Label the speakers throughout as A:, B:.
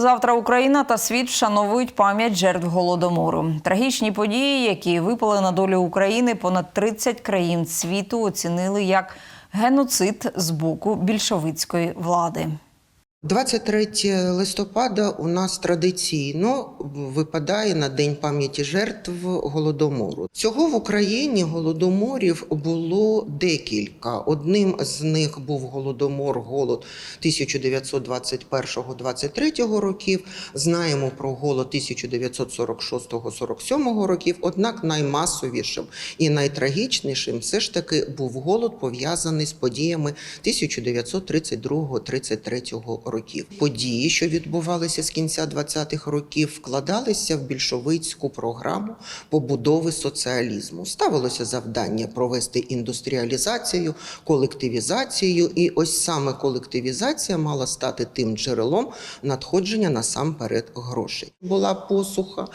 A: Завтра Україна та світ вшановують пам'ять жертв голодомору. Трагічні події, які випали на долю України, понад 30 країн світу оцінили як геноцид з боку більшовицької влади.
B: 23 листопада у нас традиційно випадає на День пам'яті жертв голодомору. Цього в Україні голодоморів було декілька. Одним з них був голодомор голод 1921-23 років. Знаємо про голод 1946-47 років. Однак наймасовішим і найтрагічнішим все ж таки був голод пов'язаний з подіями 1932-33 років. Події, що відбувалися з кінця 20-х років, вкладалися в більшовицьку програму побудови соціалізму. Ставилося завдання провести індустріалізацію, колективізацію, і ось саме колективізація мала стати тим джерелом надходження насамперед грошей. Була посуха,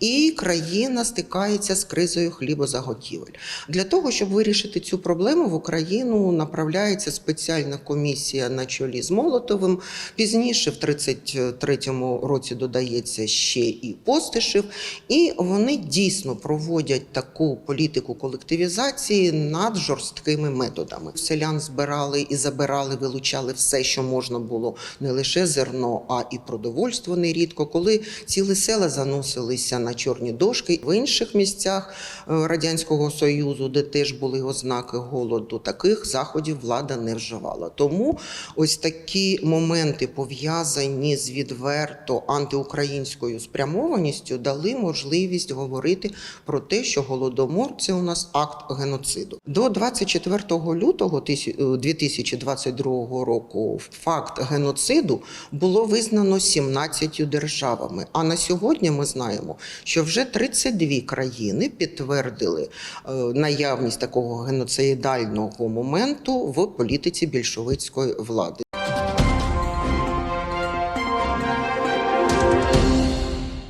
B: і країна стикається з кризою хлібозаготівель. Для того, щоб вирішити цю проблему, в Україну направляється спеціальна комісія на чолі з Молотовим. Пізніше, в 33-му році, додається ще і Постишев, і вони дійсно проводять таку політику колективізації над жорсткими методами. Селян збирали і забирали, вилучали все, що можна було, не лише зерно, а і продовольство нерідко. Коли цілі села заносилися на чорні дошки в інших місцях е, радянського союзу, де теж були ознаки голоду, таких заходів влада не вживала. Тому ось такі моменти, пов'язані з відверто антиукраїнською спрямованістю, дали можливість говорити про те, що голодомор це у нас акт геноциду. До 24 лютого тисяч- е, 2022 року факт геноциду було визнано 17 державами. А на сьогодні ми знаємо, що вже 32 країни підтвердили е, наявність такого геноцидального моменту в політиці більшовицької влади.